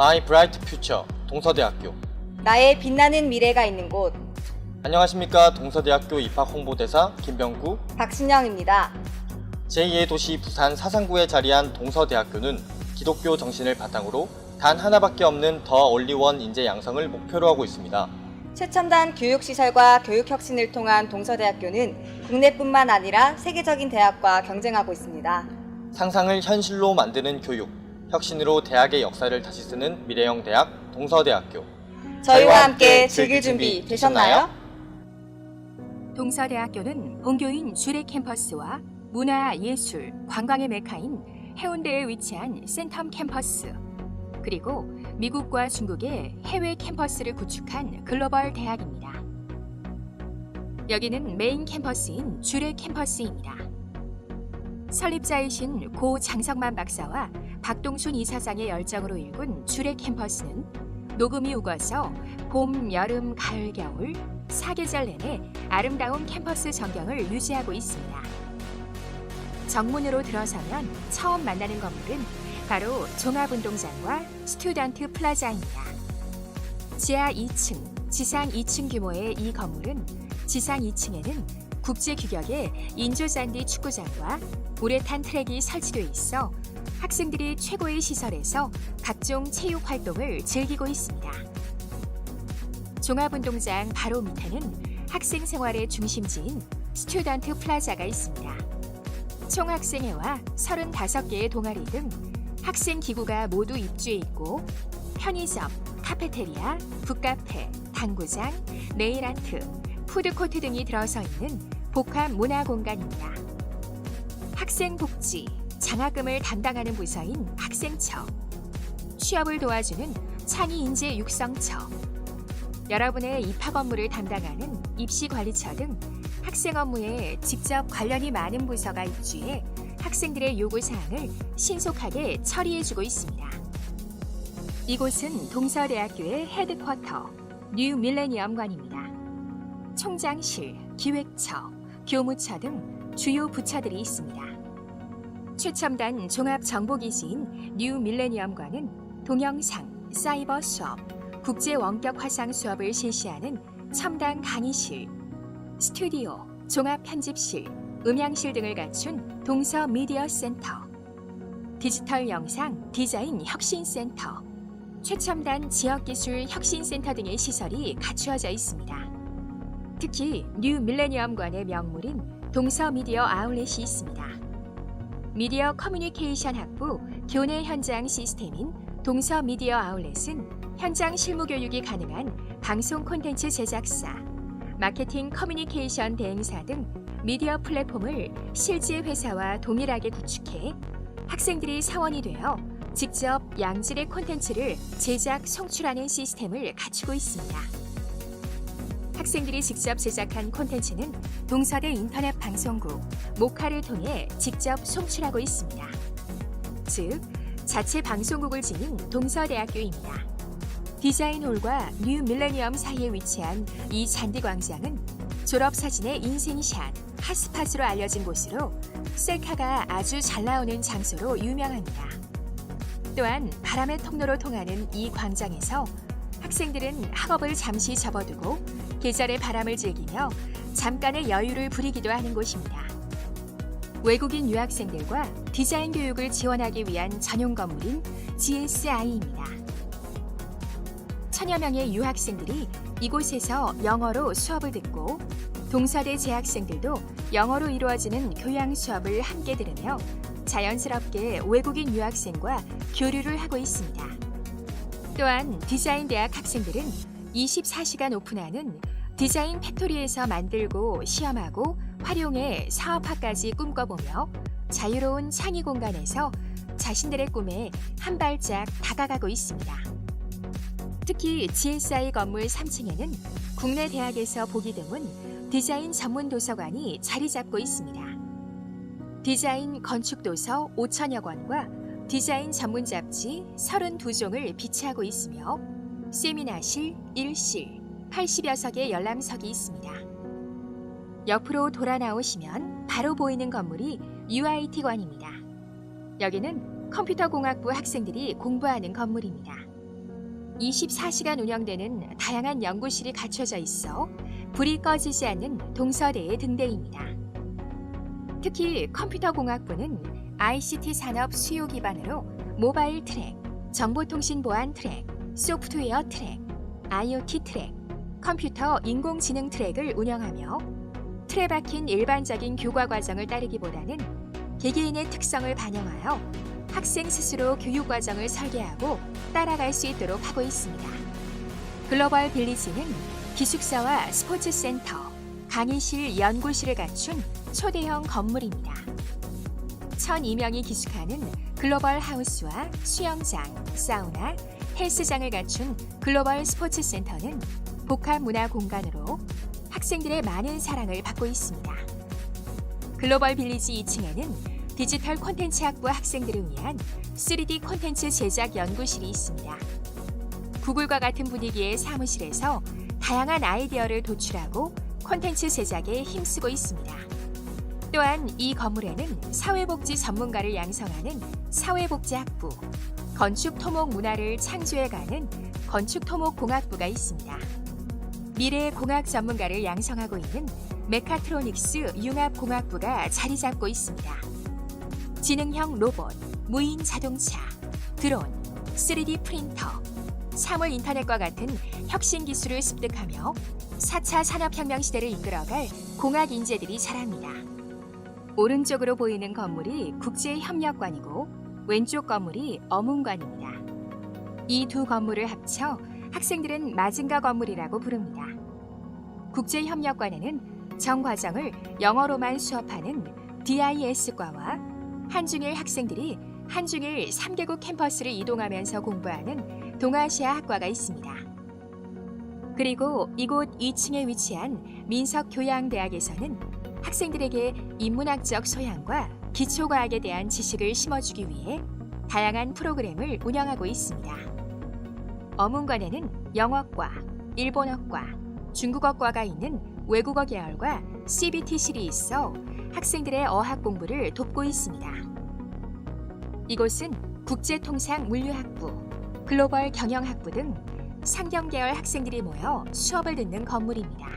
마이 브라이트 퓨처 동서대학교 나의 빛나는 미래가 있는 곳 안녕하십니까 동서대학교 입학 홍보대사 김병구 박신영입니다. 제2의 도시 부산 사상구에 자리한 동서대학교는 기독교 정신을 바탕으로 단 하나밖에 없는 더 올리원 인재 양성을 목표로 하고 있습니다. 최첨단 교육시설과 교육혁신을 통한 동서대학교는 국내뿐만 아니라 세계적인 대학과 경쟁하고 있습니다. 상상을 현실로 만드는 교육, 혁신으로 대학의 역사를 다시 쓰는 미래형 대학 동서대학교. 저희와 함께 즐길 준비 되셨나요? 동서대학교는 본교인 주례 캠퍼스와 문화, 예술, 관광의 메카인 해운대에 위치한 센텀 캠퍼스, 그리고 미국과 중국의 해외 캠퍼스를 구축한 글로벌 대학입니다. 여기는 메인 캠퍼스인 주례 캠퍼스입니다. 설립자이신 고 장성만 박사와 박동순 이사장의 열정으로 일군 주례 캠퍼스는 녹음이 우거서 봄, 여름, 가을, 겨울 사계절 내내 아름다운 캠퍼스 전경을 유지하고 있습니다. 정문으로 들어서면 처음 만나는 건물은 바로 종합운동장과 스튜던트 플라자입니다. 지하 2층, 지상 2층 규모의 이 건물은 지상 2층에는 국제 규격의 인조잔디 축구장과 우레탄 트랙이 설치돼 있어 학생들이 최고의 시설에서 각종 체육 활동을 즐기고 있습니다. 종합운동장 바로 밑에는 학생 생활의 중심지인 스튜던트 플라자가 있습니다. 총학생회와 35개의 동아리 등 학생 기구가 모두 입주해 있고 편의점, 카페테리아, 북카페, 당구장, 네일아트, 푸드코트 등이 들어서 있는 복합 문화 공간입니다. 학생 복지, 장학금을 담당하는 부서인 학생처, 취업을 도와주는 창의 인재 육성처, 여러분의 입학 업무를 담당하는 입시관리처 등 학생 업무에 직접 관련이 많은 부서가 입주해 학생들의 요구사항을 신속하게 처리해주고 있습니다. 이곳은 동서대학교의 헤드쿼터 뉴 밀레니엄관입니다. 총장실, 기획처, 교무처 등 주요 부처들이 있습니다. 최첨단 종합 정보기지인 뉴 밀레니엄관은 동영상, 사이버 수업, 국제 원격 화상 수업을 실시하는 첨단 강의실, 스튜디오, 종합 편집실, 음향실 등을 갖춘 동서 미디어 센터, 디지털 영상 디자인 혁신 센터, 최첨단 지역 기술 혁신 센터 등의 시설이 갖추어져 있습니다. 특히 뉴 밀레니엄관의 명물인 동서 미디어 아울렛이 있습니다. 미디어 커뮤니케이션 학부 교내 현장 시스템인 동서 미디어 아울렛은 현장 실무 교육이 가능한 방송 콘텐츠 제작사, 마케팅 커뮤니케이션 대행사 등 미디어 플랫폼을 실제 회사와 동일하게 구축해 학생들이 사원이 되어 직접 양질의 콘텐츠를 제작, 송출하는 시스템을 갖추고 있습니다. 학생들이 직접 제작한 콘텐츠는 동서대 인터넷 방송국 모카를 통해 직접 송출하고 있습니다. 즉, 자체 방송국을 지닌 동서대학교입니다. 디자인홀과 뉴 밀레니엄 사이에 위치한 이 잔디 광장은 졸업 사진의 인생샷, 핫스팟으로 알려진 곳으로 셀카가 아주 잘 나오는 장소로 유명합니다. 또한 바람의 통로로 통하는 이 광장에서 학생들은 학업을 잠시 접어두고 계절의 바람을 즐기며 잠깐의 여유를 부리기도 하는 곳입니다. 외국인 유학생들과 디자인 교육을 지원하기 위한 전용 건물인 GSI입니다. 천여 명의 유학생들이 이곳에서 영어로 수업을 듣고 동서대 재학생들도 영어로 이루어지는 교양 수업을 함께 들으며 자연스럽게 외국인 유학생과 교류를 하고 있습니다. 또한 디자인 대학 학생들은 24시간 오픈하는 디자인 팩토리에서 만들고 시험하고 활용해 사업화까지 꿈꿔보며 자유로운 창의 공간에서 자신들의 꿈에 한 발짝 다가가고 있습니다. 특히 GSI 건물 3층에는 국내 대학에서 보기 드문 디자인 전문 도서관이 자리 잡고 있습니다. 디자인 건축 도서 5천여 권과 디자인 전문 잡지 32종을 비치하고 있으며 세미나실, 일실, 80여 석의 열람석이 있습니다. 옆으로 돌아 나오시면 바로 보이는 건물이 UIT관입니다. 여기는 컴퓨터 공학부 학생들이 공부하는 건물입니다. 24시간 운영되는 다양한 연구실이 갖춰져 있어 불이 꺼지지 않는 동서대의 등대입니다. 특히 컴퓨터공학부는 ICT 산업 수요 기반으로 모바일 트랙, 정보통신 보안 트랙, 소프트웨어 트랙, IoT 트랙, 컴퓨터 인공지능 트랙을 운영하며 틀에 박힌 일반적인 교과 과정을 따르기보다는 개개인의 특성을 반영하여 학생 스스로 교육 과정을 설계하고 따라갈 수 있도록 하고 있습니다. 글로벌 빌리지는 기숙사와 스포츠 센터, 강의실, 연구실을 갖춘 초대형 건물입니다. 1,002명이 기숙하는 글로벌 하우스와 수영장, 사우나, 헬스장을 갖춘 글로벌 스포츠 센터는 복합 문화 공간으로 학생들의 많은 사랑을 받고 있습니다. 글로벌 빌리지 2층에는 디지털 콘텐츠 학부 학생들을 위한 3D 콘텐츠 제작 연구실이 있습니다. 구글과 같은 분위기의 사무실에서 다양한 아이디어를 도출하고 콘텐츠 제작에 힘쓰고 있습니다. 또한 이 건물에는 사회복지 전문가를 양성하는 사회복지학부, 건축토목 문화를 창조해가는 건축토목공학부가 있습니다. 미래의 공학 전문가를 양성하고 있는 메카트로닉스 융합공학부가 자리 잡고 있습니다. 지능형 로봇, 무인 자동차, 드론, 3D 프린터, 사물 인터넷과 같은 혁신 기술을 습득하며 4차 산업혁명 시대를 이끌어갈 공학 인재들이 자랍니다. 오른쪽으로 보이는 건물이 국제협력관이고 왼쪽 건물이 어문관입니다. 이 두 건물을 합쳐 학생들은 마징가 건물이라고 부릅니다. 국제협력관에는 전 과정을 영어로만 수업하는 DIS과와 한중일 학생들이 한중일 3개국 캠퍼스를 이동하면서 공부하는 동아시아 학과가 있습니다. 그리고 이곳 2층에 위치한 민석교양대학에서는 학생들에게 인문학적 소양과 기초과학에 대한 지식을 심어주기 위해 다양한 프로그램을 운영하고 있습니다. 어문관에는 영어과, 일본어과, 중국어과가 있는 외국어 계열과 CBT실이 있어 학생들의 어학 공부를 돕고 있습니다. 이곳은 국제통상 물류학부, 글로벌 경영학부 등 상경 계열 학생들이 모여 수업을 듣는 건물입니다.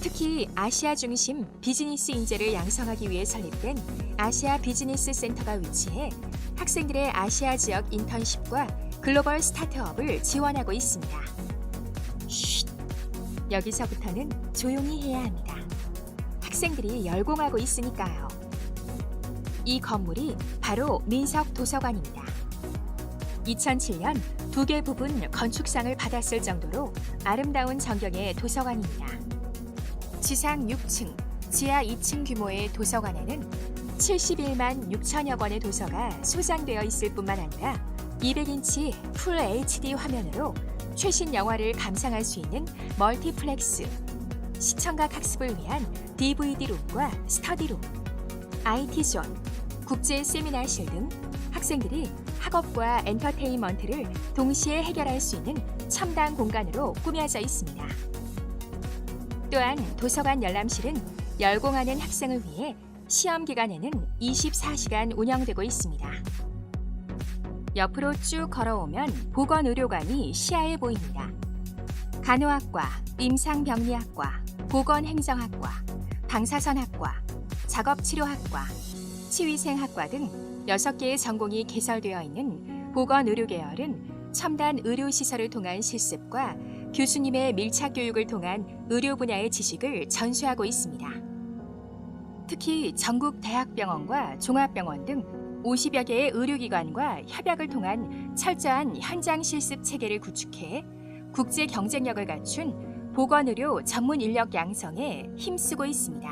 특히 아시아 중심 비즈니스 인재를 양성하기 위해 설립된 아시아 비즈니스 센터가 위치해 학생들의 아시아 지역 인턴십과 글로벌 스타트업을 지원하고 있습니다. 쉿! 여기서부터는 조용히 해야 합니다. 학생들이 열공하고 있으니까요. 이 건물이 바로 민석 도서관입니다. 2007년 두 개 부분 건축상을 받았을 정도로 아름다운 전경의 도서관입니다. 지상 6층, 지하 2층 규모의 도서관에는 71만 6천여 권의 도서가 소장되어 있을 뿐만 아니라 200인치 풀 HD 화면으로 최신 영화를 감상할 수 있는 멀티플렉스, 시청각 학습을 위한 DVD룸과 스터디룸, IT존, 국제 세미나실 등 학생들이 학업과 엔터테인먼트를 동시에 해결할 수 있는 첨단 공간으로 꾸며져 있습니다. 또한 도서관 열람실은 열공하는 학생을 위해 시험 기간에는 24시간 운영되고 있습니다. 옆으로 쭉 걸어오면 보건의료관이 시야에 보입니다. 간호학과, 임상병리학과, 보건행정학과, 방사선학과, 작업치료학과, 치위생학과 등 6개의 전공이 개설되어 있는 보건의료 계열은 첨단 의료시설을 통한 실습과 교수님의 밀착 교육을 통한 의료 분야의 지식을 전수하고 있습니다. 특히 전국 대학병원과 종합병원 등 50여 개의 의료기관과 협약을 통한 철저한 현장 실습 체계를 구축해 국제 경쟁력을 갖춘 보건의료 전문 인력 양성에 힘쓰고 있습니다.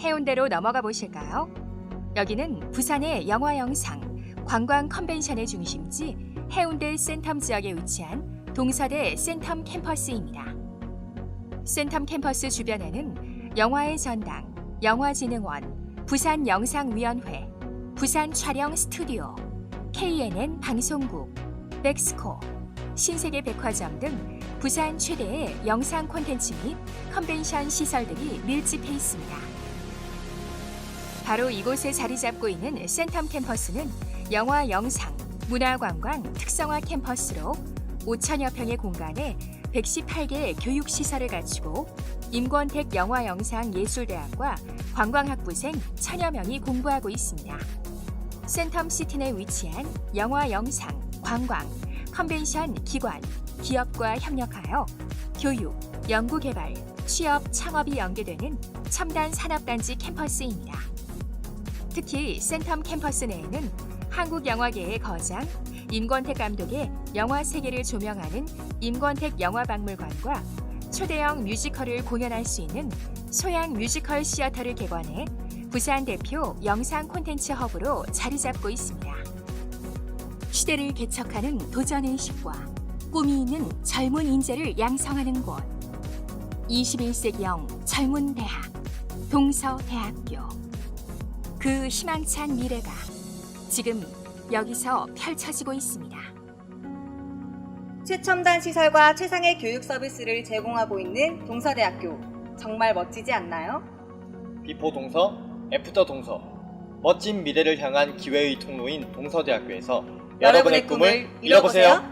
해운대로 넘어가 보실까요? 여기는 부산의 영화 영상, 관광 컨벤션의 중심지 해운대 센텀 지역에 위치한 동서대 센텀 캠퍼스입니다. 센텀 캠퍼스 주변에는 영화의 전당, 영화진흥원, 부산 영상위원회, 부산 촬영 스튜디오, KNN 방송국, 넥스코, 신세계 백화점 등 부산 최대의 영상 콘텐츠 및 컨벤션 시설들이 밀집해 있습니다. 바로 이곳에 자리 잡고 있는 센텀 캠퍼스는 영화 영상, 문화관광 특성화 캠퍼스로 5천여 평의 공간에 118개의 교육 시설을 갖추고 임권택 영화영상예술대학과 관광학부생 천여 명이 공부하고 있습니다. 센텀시티 내 위치한 영화 영상, 관광, 컨벤션 기관, 기업과 협력하여 교육, 연구 개발, 취업, 창업이 연계되는 첨단 산업단지 캠퍼스입니다. 특히 센텀 캠퍼스 내에는 한국 영화계의 거장 임권택 감독의 영화 세계를 조명하는 임권택 영화박물관과 초대형 뮤지컬을 공연할 수 있는 소양 뮤지컬 시어터를 개관해 부산 대표 영상 콘텐츠 허브로 자리 잡고 있습니다. 시대를 개척하는 도전의식과 꿈이 있는 젊은 인재를 양성하는 곳. 21세기형 젊은 대학, 동서대학교. 그 희망찬 미래가 지금 여기서 펼쳐지고 있습니다. 최첨단 시설과 최상의 교육 서비스를 제공하고 있는 동서대학교. 정말 멋지지 않나요? 비포 동서, 애프터 동서. 멋진 미래를 향한 기회의 통로인 동서대학교에서 여러분의 꿈을 이뤄보세요.